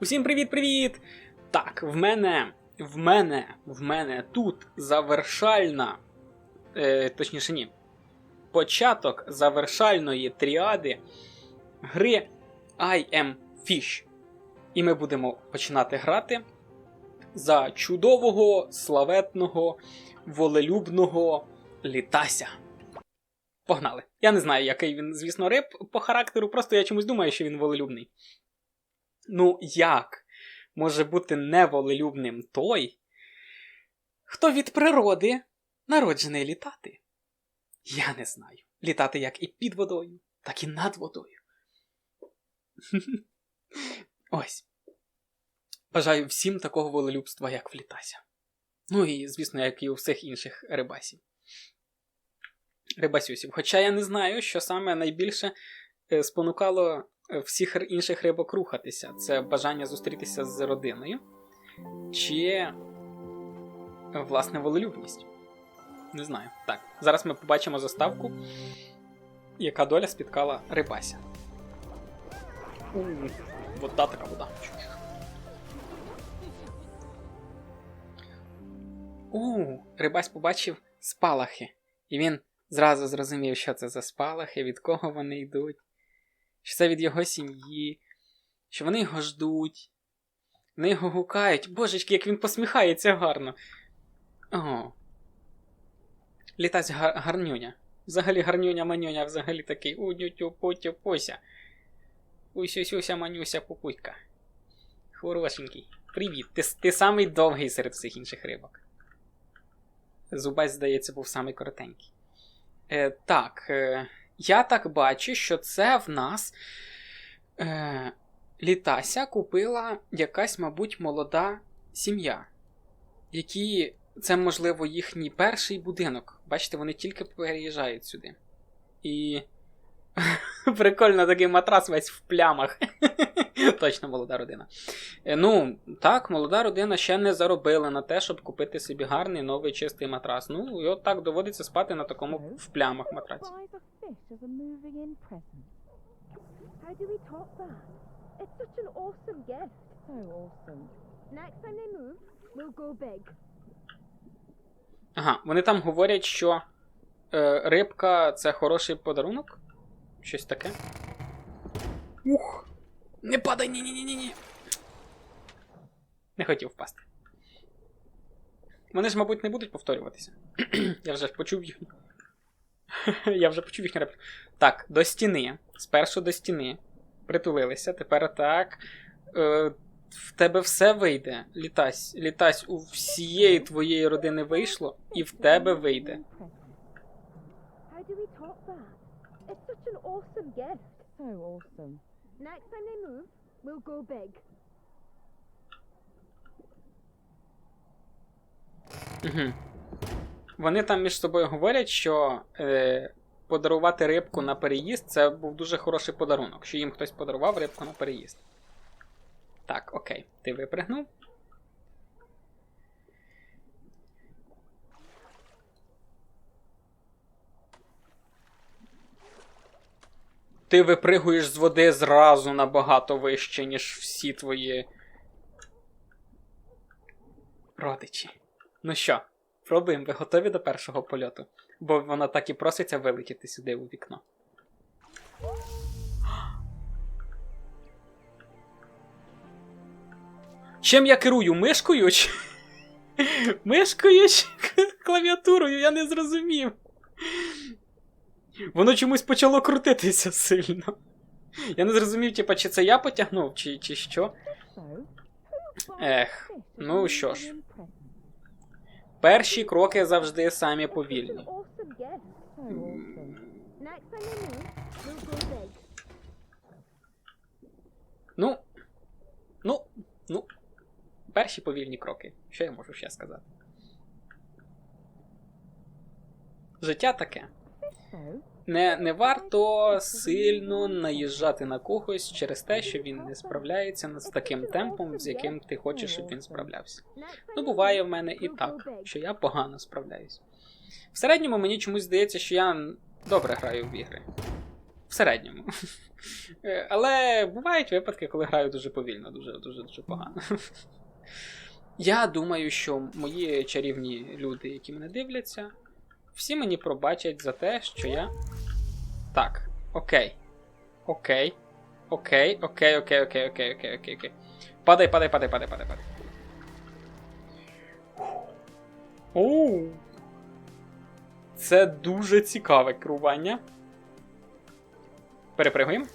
Усім привіт-привіт! Так, в мене, в мене, в мене тут завершальна, е, точніше ні, початок завершальної тріади гри I am Fish. І ми будемо починати грати за чудового, славетного, волелюбного літася. Погнали. Я не знаю, який він, звісно, риб по характеру, просто я чомусь думаю, що він волелюбний. Ну, як може бути неволелюбним той, хто від природи народжений літати? Я не знаю. Літати як і під водою, так і над водою. Ось. Бажаю всім такого волелюбства, як в літася. Ну і, звісно, як і у всіх інших рибасів. Рибасюсів. Хоча я не знаю, що саме найбільше е, спонукало всіх інших рибок рухатися. Це бажання зустрітися з родиною, чи е, власне волелюбність. Не знаю. Так, зараз ми побачимо заставку, яка доля спіткала рибася. У, вода така вода. У, рибась побачив спалахи, і він зразу зрозумів, що це за спалахи, від кого вони йдуть, що це від його сім'ї, що вони його ждуть, вони його гукають. Божечки, як він посміхається гарно. О. Літась гар- гарнюня. Взагалі гарнюня манюня, взагалі такий унютю путю пуся. Усюсюся манюся пупуйка. Хорошенький. Привіт. Ти, ти самий довгий серед всіх інших рибок. Зубець, здається, був самий коротенький. Е, так, е, я так бачу, що це в нас е, Літася купила якась, мабуть, молода сім'я, які це, можливо, їхній перший будинок. Бачите, вони тільки переїжджають сюди. І. Прикольно такий матрас весь в плямах. Точно молода родина. Е, Ну, так, молода родина ще не заробила на те, щоб купити собі гарний новий чистий матрас. Ну, і от так доводиться спати на такому в плямах матраці. Ага, вони там говорять, що е, рибка це хороший подарунок. Щось таке. Ух! Не падай, ні ні ні ні ні Не хотів впасти. Вони ж, мабуть, не будуть повторюватися. Я вже почув їх. Я вже почув їхню репліку. Так, до стіни. Спершу до стіни. Притулилися. Тепер так. Е, в тебе все вийде. Літась. Літась, у всієї твоєї родини вийшло, і в тебе вийде. It's such an awesome gift. So awesome. Next time they move, we'll go big. Угу. Вони там між собою говорять, що е, подарувати рибку на переїзд це був дуже хороший подарунок, що їм хтось подарував рибку на переїзд. Так, окей, ти випригнув. Ти випригуєш з води зразу набагато вище, ніж всі твої родичі. Ну що, пробуємо, ви готові до першого польоту? Бо вона так і проситься вилетіти сюди у вікно. Чим я керую? Мишкою? Мишкою клавіатурою? Я не зрозумів. Воно чомусь почало крутитися сильно. Я не зрозумів, типа, чи це я потягнув, чи, чи що. Ех, ну що ж. Перші кроки завжди самі повільні. Ну. Ну, ну. Перші повільні кроки. Що я можу ще сказати? Життя таке. Не, не варто сильно наїжджати на когось через те, що він не справляється з таким темпом, з яким ти хочеш, щоб він справлявся. Ну, буває в мене і так, що я погано справляюсь. В середньому мені чомусь здається, що я добре граю в ігри. в середньому. Але бувають випадки, коли граю дуже повільно, дуже дуже дуже погано. Я думаю, що мої чарівні люди, які мене дивляться, всі мені пробачать за те, що я. Так, окей. Окей. Окей, окей, окей, окей, окей, окей, окей, окей. Падай, падай, падай, падай, падай, падай. Оу. Це дуже цікаве керування. Перепригуємо.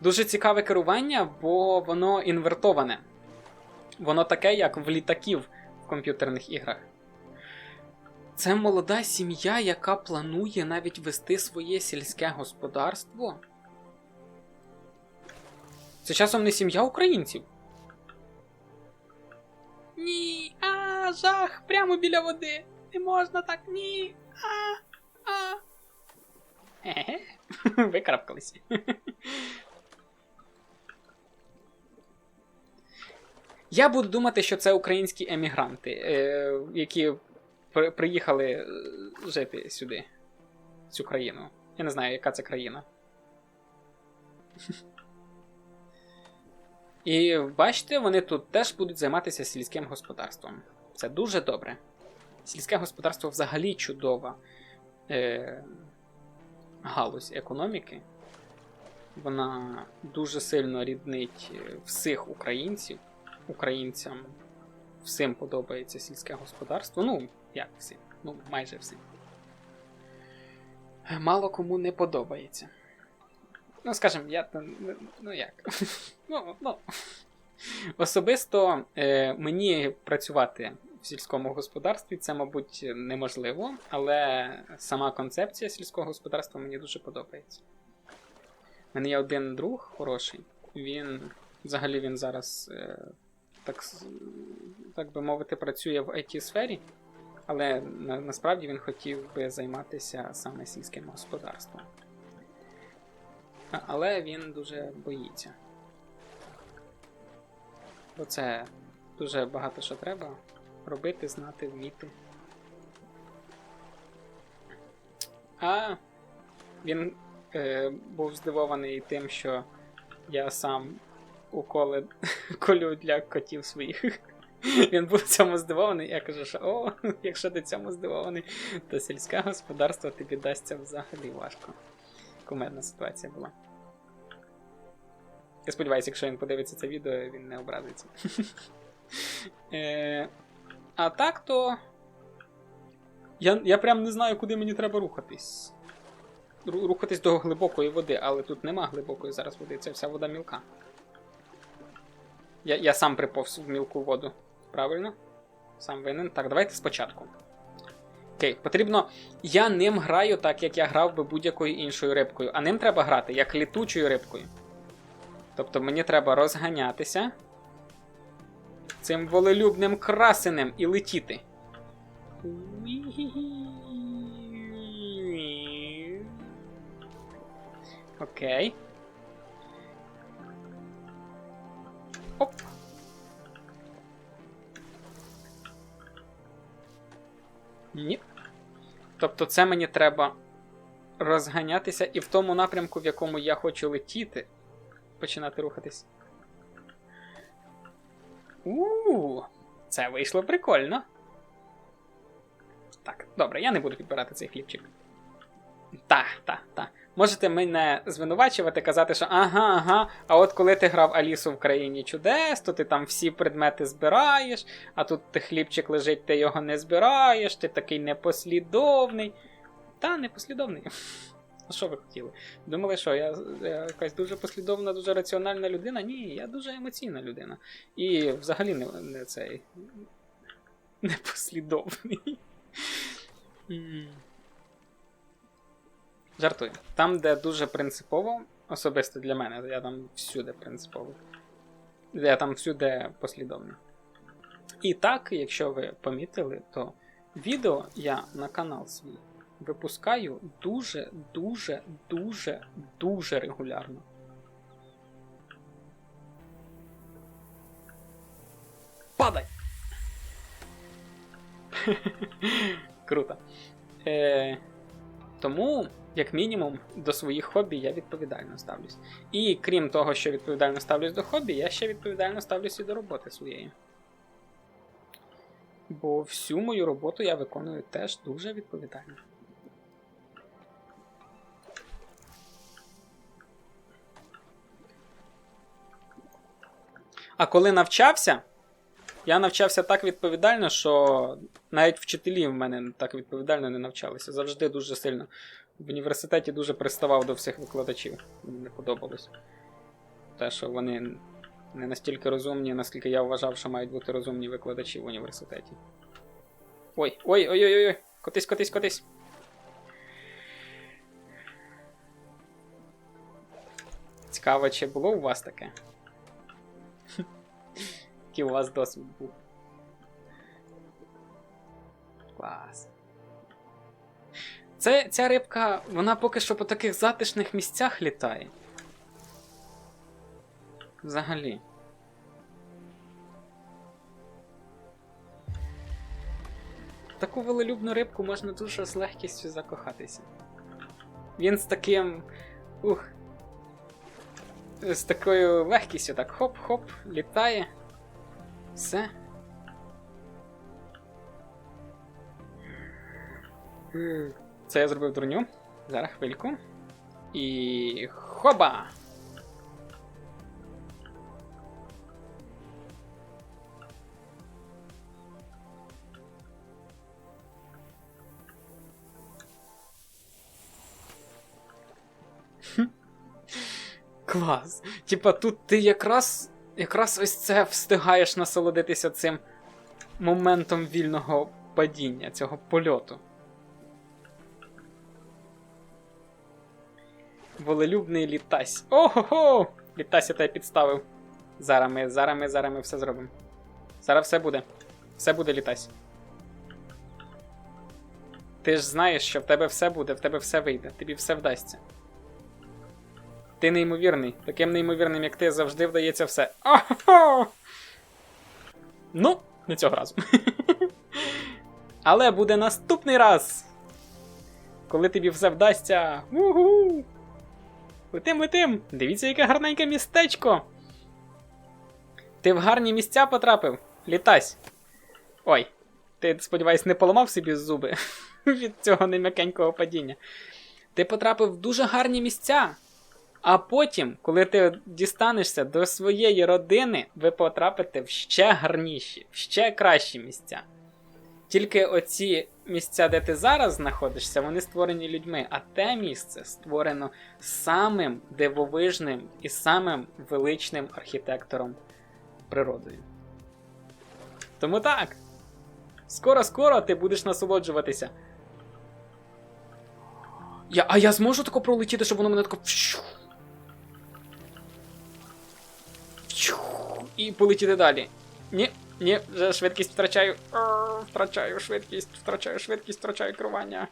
Дуже цікаве керування, бо воно інвертоване. Воно таке, як в літаків в комп'ютерних іграх. Це молода сім'я, яка планує навіть вести своє сільське господарство. Це часом не сім'я українців. Ні, а, жах, прямо біля води. Не можна так, ні. А, а. Еге, викарабкалися. Я буду думати, що це українські емігранти, е, які при- приїхали е, жити сюди, в цю країну. Я не знаю, яка це країна. І бачите, вони тут теж будуть займатися сільським господарством. Це дуже добре. Сільське господарство взагалі чудова е, галузь економіки. Вона дуже сильно ріднить е, всіх українців. Українцям всім подобається сільське господарство. Ну, як всім? Ну, майже всім. Мало кому не подобається. Ну, скажімо, я. ну, як? Ну, ну. Особисто е, мені працювати в сільському господарстві це, мабуть, неможливо, але сама концепція сільського господарства мені дуже подобається. У мене є один друг хороший, він взагалі він зараз, е, так, так би мовити, працює в IT-сфері, але на, насправді він хотів би займатися саме сільським господарством. А- Але він дуже боїться. Бо це дуже багато що треба робити, знати, вміти. А він е, був здивований тим, що я сам уколи колю для котів своїх. Він був цьому здивований, я кажу, що о, якщо ти цьому здивований, то сільське господарство тобі дасться взагалі важко. Кумедна ситуація була. Я сподіваюся, якщо він подивиться це відео, він не образиться. Е, А так то. Я, я прям не знаю, куди мені треба рухатись. Рухатись до глибокої води, але тут нема глибокої зараз води, це вся вода мілка. Я, я сам приповз в мілку воду. Правильно? Сам винен. Так, давайте спочатку. Окей, потрібно. Я ним граю так, як я грав би будь-якою іншою рибкою, а ним треба грати як літучою рибкою. Тобто мені треба розганятися цим волелюбним красенем і летіти. Окей. Оп. Ні. Тобто це мені треба розганятися і в тому напрямку, в якому я хочу летіти, починати рухатись. У, це вийшло прикольно. Так, добре, я не буду підбирати цей хлібчик. Та, та, та. Можете мене звинувачувати, казати, що ага, ага, а от коли ти грав Алісу в країні чудес, то ти там всі предмети збираєш, а тут ти хлібчик лежить, ти його не збираєш, ти такий непослідовний. Та, непослідовний. А що ви хотіли? Думали, що я, я якась дуже послідовна, дуже раціональна людина? Ні, я дуже емоційна людина. І взагалі не, не цей. Непослідовний. Жартую. Там, де дуже принципово, особисто для мене, я там всюди принципово. Я там всюди послідовний. І так, якщо ви помітили, то відео я на канал свій випускаю дуже, дуже, дуже, дуже регулярно. Падай! Круто. Е, тому, як мінімум, до своїх хобі я відповідально ставлюсь. І крім того, що відповідально ставлюсь до хобі, я ще відповідально ставлюсь і до роботи своєї. Бо всю мою роботу я виконую теж дуже відповідально. А коли навчався, я навчався так відповідально, що навіть вчителі в мене так відповідально не навчалися. Завжди дуже сильно. В університеті дуже приставав до всіх викладачів. Мені не подобалось. Те, що вони не настільки розумні, наскільки я вважав, що мають бути розумні викладачі в університеті. Ой, ой, ой, ой, ой, котись, котись, котись. Цікаво, чи було у вас таке? Який у вас досвід був? Клас. Це, ця рибка, вона поки що по таких затишних місцях літає. Взагалі. Таку велелюбну рибку можна дуже з легкістю закохатися. Він з таким. Ух. З такою легкістю так хоп-хоп, літає. Все. Це я зробив дурню. Зараз хвильку. І. Хоба! Клас. Типа тут ти якраз якраз ось це встигаєш насолодитися цим моментом вільного падіння, цього польоту. Волелюбний літась. Ого-го! Літась я тебе підставив. Зараз ми, зараз ми, зараз ми все зробимо. Зараз все буде. Все буде літась. Ти ж знаєш, що в тебе все буде, в тебе все вийде, тобі все вдасться. Ти неймовірний. Таким неймовірним, як ти, завжди вдається все. Ого! Ну, не цього разу. Але буде наступний раз. Коли тобі все вдасться. Угу! Летим, летим! Дивіться, яке гарненьке містечко. Ти в гарні місця потрапив. Літась. Ой, ти, сподіваюсь, не поламав собі зуби від цього нем'якенького падіння. Ти потрапив в дуже гарні місця. А потім, коли ти дістанешся до своєї родини, ви потрапите в ще гарніші, в ще кращі місця. Тільки оці місця, де ти зараз знаходишся, вони створені людьми, а те місце створено самим дивовижним і самим величним архітектором природою. Тому так. Скоро-скоро ти будеш насолоджуватися. Я, а я зможу тако пролетіти, щоб воно мене тако. І полетіти далі. Ні, вже швидкість втрачаю. О, втрачаю швидкість, втрачаю швидкість, втрачаю керування.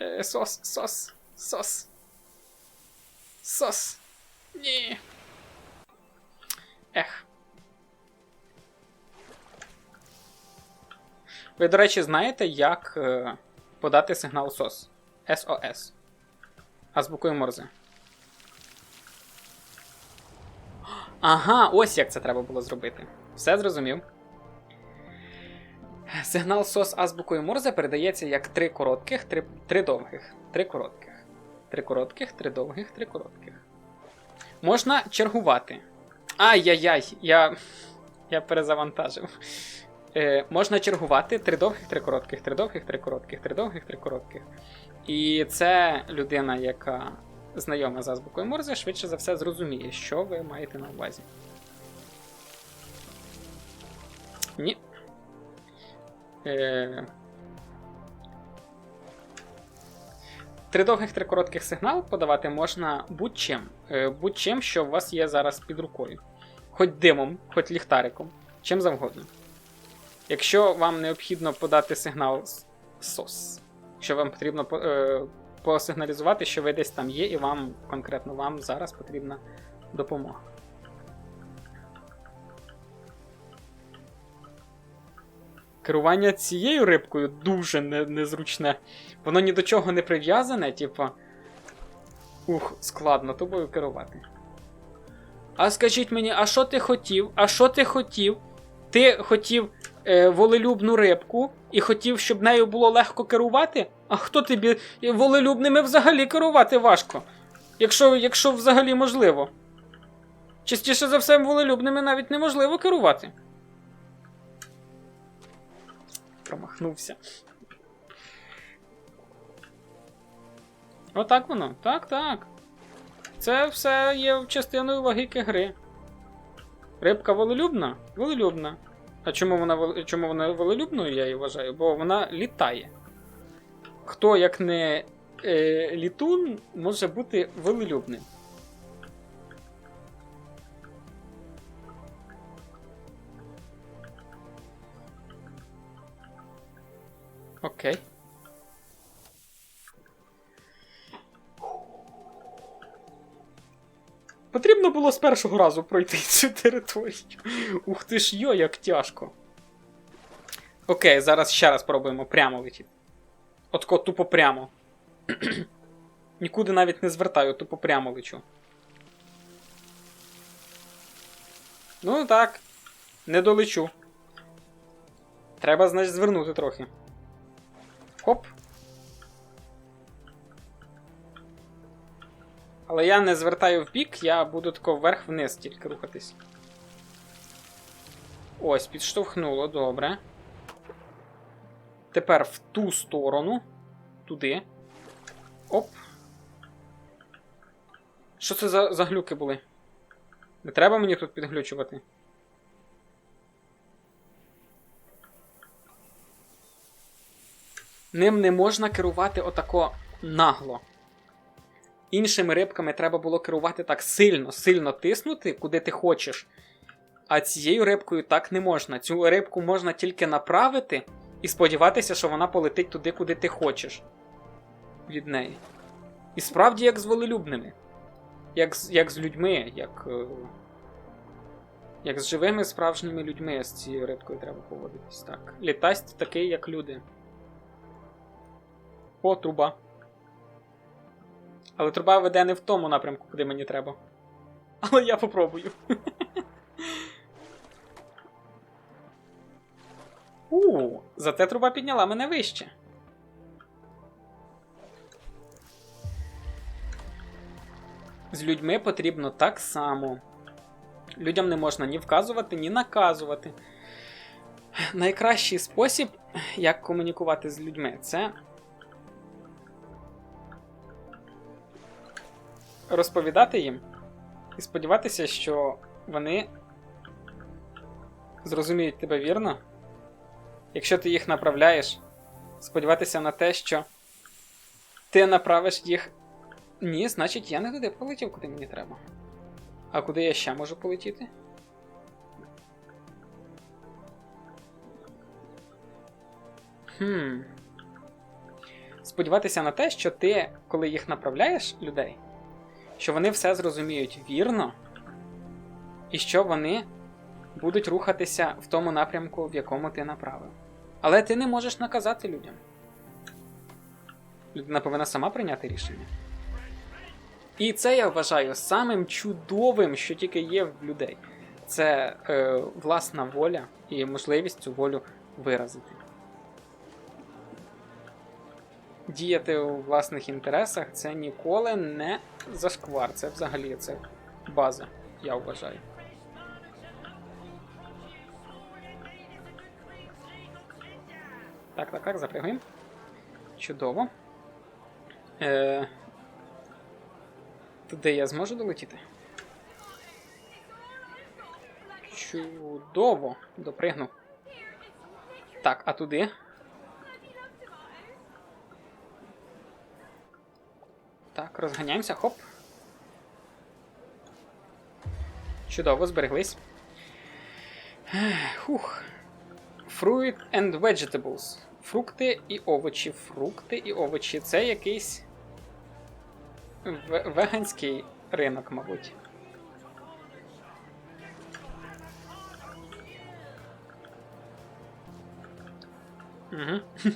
Е, сос, сос, сос. Сос. Ні. Ех. Ви, до речі, знаєте, як е, подати сигнал SOS? SOS. Азбукою Морзе. Ага, ось як це треба було зробити. Все зрозумів. Сигнал SOS азбукою Морзе передається як три коротких, три, три довгих. Три коротких. Три коротких, три довгих, три коротких. Можна чергувати. Ай-яй-яй, я. Я перезавантажив. Е, можна чергувати три довгих, три коротких, три довгих, три коротких, три довгих, три коротких. І це людина, яка знайома з азбукою Морзе, швидше за все зрозуміє, що ви маєте на увазі. Ні. Е... Три довгих, три коротких сигнал подавати можна будь-чим. Е, Будь-чим, що у вас є зараз під рукою. Хоч димом, хоч ліхтариком, чим завгодно. Якщо вам необхідно подати сигнал SOS, якщо вам потрібно е, посигналізувати, що ви десь там є, і вам, конкретно вам зараз потрібна допомога. Керування цією рибкою дуже не, незручне. Воно ні до чого не прив'язане, типа. Ух, складно тобою керувати. А скажіть мені, а що ти хотів? А що ти хотів? Ти хотів е, волелюбну рибку і хотів, щоб нею було легко керувати? А хто тобі волелюбними взагалі керувати важко? Якщо, якщо взагалі можливо. Частіше за все, волелюбними навіть неможливо керувати. Промахнувся. Отак воно. Так, так. Це все є частиною логіки гри. Рибка волелюбна? Волелюбна. А чому вона чому вона волелюбною, я її вважаю? Бо вона літає. Хто, як не е, літун, може бути волелюбним? Окей. Потрібно було з першого разу пройти цю територію. Ух ти ж йо, як тяжко. Окей, зараз ще раз пробуємо прямо летіти. Отко тупо прямо. Нікуди навіть не звертаю, тупо прямо лечу. Ну так. Не долечу. Треба, значить, звернути трохи. Хоп. Але я не звертаю в бік, я буду тако вверх-вниз тільки рухатись. Ось, підштовхнуло, добре. Тепер в ту сторону. Туди. Оп. Що це за, за глюки були? Не треба мені тут підглючувати. Ним не можна керувати отако нагло. Іншими рибками треба було керувати так сильно, сильно тиснути, куди ти хочеш. А цією рибкою так не можна. Цю рибку можна тільки направити і сподіватися, що вона полетить туди, куди ти хочеш. Від неї. І справді як з волелюбними. Як з, як з людьми, як. е, Як з живими справжніми людьми з цією рибкою треба поводитись. Так. Літасть такий, як люди. О, труба. Але труба веде не в тому напрямку, куди мені треба. Але я попробую. У, зате труба підняла мене вище. З людьми потрібно так само. Людям не можна ні вказувати, ні наказувати. Найкращий спосіб, як комунікувати з людьми, це розповідати їм і сподіватися, що вони зрозуміють тебе вірно. Якщо ти їх направляєш, сподіватися на те, що ти направиш їх. Ні, значить, я не туди полетів, куди мені треба. А куди я ще можу полетіти? Хм. Сподіватися на те, що ти, коли їх направляєш людей, що вони все зрозуміють вірно, і що вони будуть рухатися в тому напрямку, в якому ти направив. Але ти не можеш наказати людям. Людина повинна сама прийняти рішення. І це я вважаю самим чудовим, що тільки є в людей. Це е, власна воля і можливість цю волю виразити. Діяти у власних інтересах це ніколи не зашквар. Це взагалі це база, я вважаю. Так, так, так, запрягаємо. Чудово. Е... Туди я зможу долетіти? Чудово! Допригну. Так, а туди? Так, розганяємося, хоп. Чудово, збереглись. Хух. Fruit and vegetables. Фрукти і овочі. Фрукти і овочі. Це якийсь ве- веганський ринок, мабуть. Угу.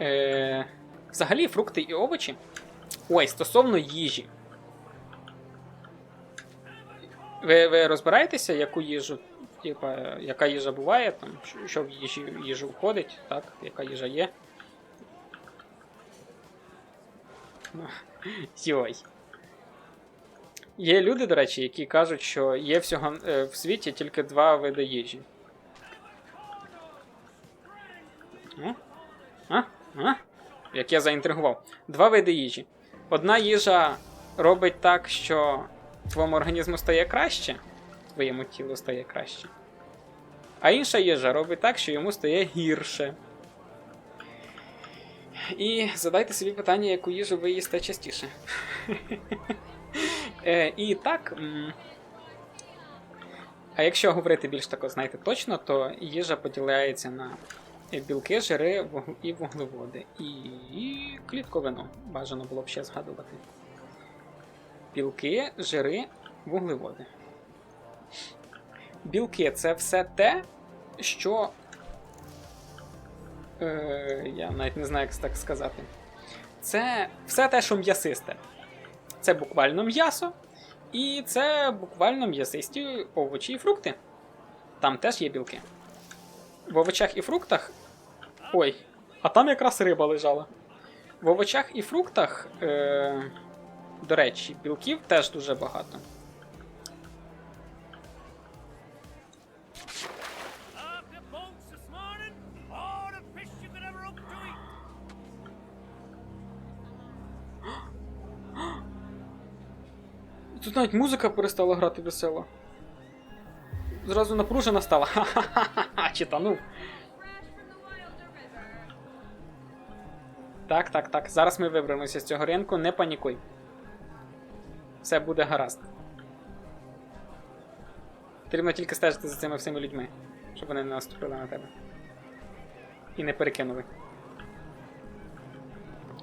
Е, взагалі, фрукти і овочі. Ой, стосовно їжі. Ви, ви розбираєтеся, яку їжу, типа, яка їжа буває, там, що- в їжі, їжу входить, так, яка їжа є. Йой. Є люди, до речі, які кажуть, що є всього е, в світі тільки два види їжі. А? А? А? Як я заінтригував. Два види їжі. Одна їжа робить так, що твоєму організму стає краще, твоєму тілу стає краще. А інша їжа робить так, що йому стає гірше. І задайте собі питання, яку їжу ви їсте частіше. Е, І так. А якщо говорити більш тако, знаєте, точно, то їжа поділяється на білки, жири і вуглеводи. І, клітковину бажано було б ще згадувати. Білки, жири, вуглеводи. Білки це все те, що. Е, я навіть не знаю, як так сказати. Це все те, що м'ясисте. Це буквально м'ясо, і це буквально м'ясисті овочі і фрукти. Там теж є білки. В овочах і фруктах. Ой, а там якраз риба лежала. В овочах і фруктах, е... до речі, білків теж дуже багато. Тут навіть музика перестала грати весело. Зразу напружена стала. Ха-ха-ха, читанув. Так, так, так. Зараз ми виберемося з цього ринку, не панікуй. Все буде гаразд. Потрібно тільки стежити за цими всіми людьми, щоб вони не наступили на тебе. І не перекинули.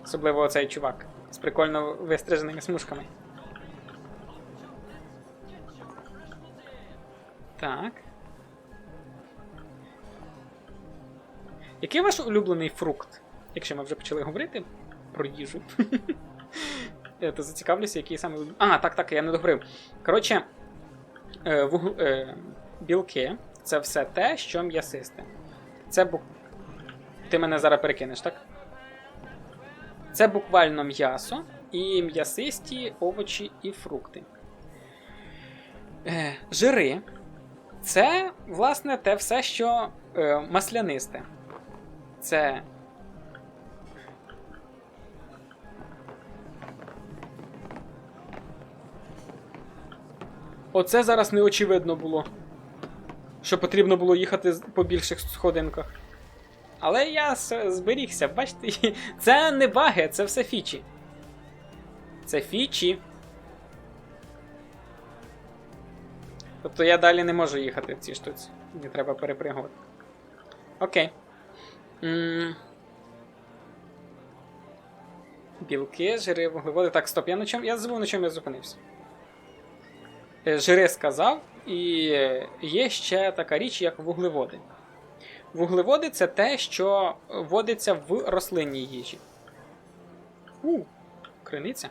Особливо оцей чувак з прикольно вистриженими смужками. Так. Який ваш улюблений фрукт? Якщо ми вже почали говорити про їжу. То зацікавлюся, який саме. А, так, так, я не договорив. Коротше, е, е, білки це все те, що м'ясисте. Це бук... Ти мене зараз перекинеш, так? Це буквально м'ясо і м'ясисті овочі і фрукти. Е, жири це, власне, те все, що е, маслянисте. Це. Оце зараз неочевидно було. Що потрібно було їхати по більших сходинках. Але я зберігся, бачите, це не баги, це все фічі. Це фічі. Тобто я далі не можу їхати в цій штуці. Мені треба перепригувати. Окей. м Білки, жири, вуглеводи. Так, стоп, я на чому. Я забув, на чому я зупинився. Е, Жири сказав, і є ще така річ, як вуглеводи. Вуглеводи це те, що водиться в рослинній їжі. У, криниця.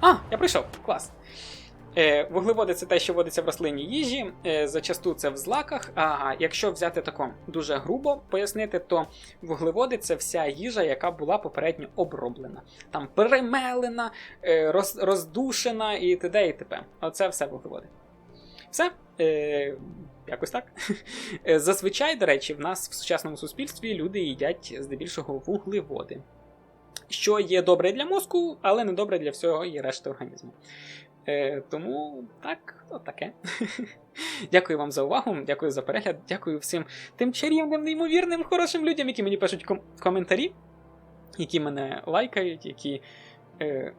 А, я прийшов. Клас. Е, вуглеводи це те, що водиться в рослинній їжі. Е, зачасту це в злаках. А якщо взяти тако дуже грубо пояснити, то вуглеводи це вся їжа, яка була попередньо оброблена. Там перемелена, е, роз, роздушена і т.д. і т.п. Оце все вуглеводи. Все. Е, якось так. Е, Зазвичай, до речі, в нас в сучасному суспільстві люди їдять здебільшого вуглеводи. Що є добре для мозку, але не добре для всього і решти організму. Е, тому так, от таке. дякую вам за увагу, дякую за перегляд, дякую всім тим чарівним, неймовірним, хорошим людям, які мені пишуть ком- коментарі, які мене лайкають, які е,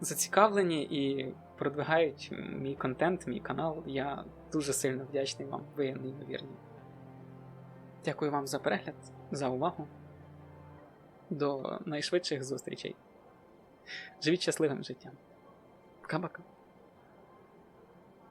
зацікавлені і продвигають мій контент, мій канал. Я дуже сильно вдячний вам, ви неймовірні. Дякую вам за перегляд, за увагу. До найшвидших зустрічей. Живіть щасливим життям. Come back.